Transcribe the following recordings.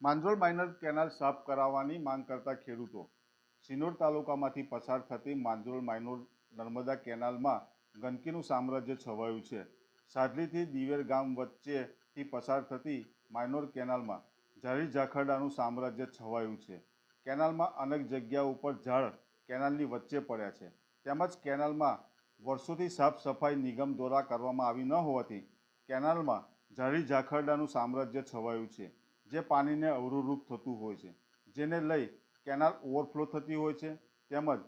માંજોલ minor canal સાફ કરાવવાની માંગ કરતા ખેડૂતો. સિનોર તાલુકામાંથી પસાર થતી માંજોલ માઇનોર નર્મદા કેનાલમાં ગંદકીનું સામ્રાજ્ય છવાયું છે. સાદલીથી દિવેર ગામ વચ્ચેથી પસાર થતી માઇનોર કેનાલમાં ઝાડી ઝાખરડાનું સામ્રાજ્ય છવાયું છે. કેનાલમાં અનેક જગ્યાઓ ઉપર ઝાડ કેનાલની વચ્ચે પડ્યા છે. તેમજ કેનાલમાં વર્ષોથી સાફ સફાઈ નિગમ દ્વારા કરવામાં આવી ન હોવાથી કેનાલમાં ઝાડી ઝાખરડાનું સામ્રાજ્ય છવાયું છે. જે પાણીને અવરુરૂપ થતું હોય છે, જેને લઈ કેનાલ ઓવરફ્લો થતી હોય છે, તેમજ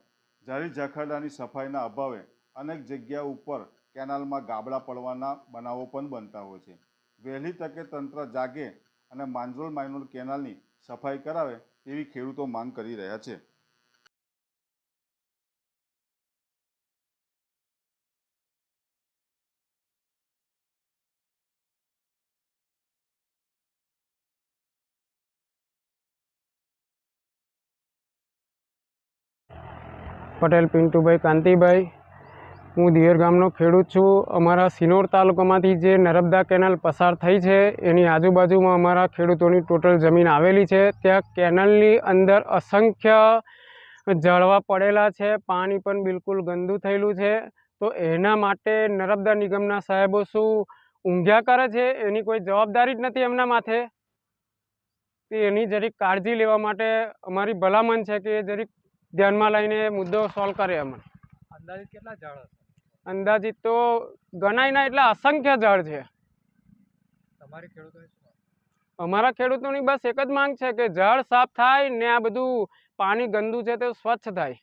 ઝાડી ઝાખરડાની સફાઈના અભાવે અનેક જગ્યા ઉપર કેનાલમાં ગાબડા પડવાના બનાવો પણ બનતા હોય છે. વહેલી તકે તંત્ર જાગે અને માંજરોલ માઇનોર કેનાલની સફાઈ કરાવે તેવી ખેડૂતો માંગ કરી રહ્યા છે. પટેલ, પિન્ટુભાઈ, કાંતિભાઈ. હું દિવેર ગામનો ખેડૂત છું. અમારા સિનોર તાલુકામાંથી જે નર્મદા કેનાલ પસાર થઈ છે, એની આજુબાજુમાં અમારા ખેડૂતોની ટોટલ જમીન આવેલી છે. ત્યાં કેનાલની અંદર અસંખ્ય ઝાડવા પડેલા છે. પાણી પણ બિલકુલ ગંદુ થયેલું છે. તો એના માટે નર્મદા નિગમના સાહેબો શું ઊંઘ્યા કરે છે? એની કોઈ જવાબદારી જ નથી એમના માથે? એની જરીક કાળજી લેવા માટે અમારી ભલામણ છે કે એ જરીક ધ્યાનમાં લઈને મુદ્દો સોલ્વ કરે અમને અંદાજિત કેટલા ઝાડ અંદાજિત તો ગણાય ના એટલે અસંખ્ય ઝાડ છે. તમારી ખેડૂતો અમારા ખેડૂતોની બસ એક જ માંગ છે કે જળ સાફ થાય ને આ બધું પાણી ગંદુ છે તે સ્વચ્છ થાય.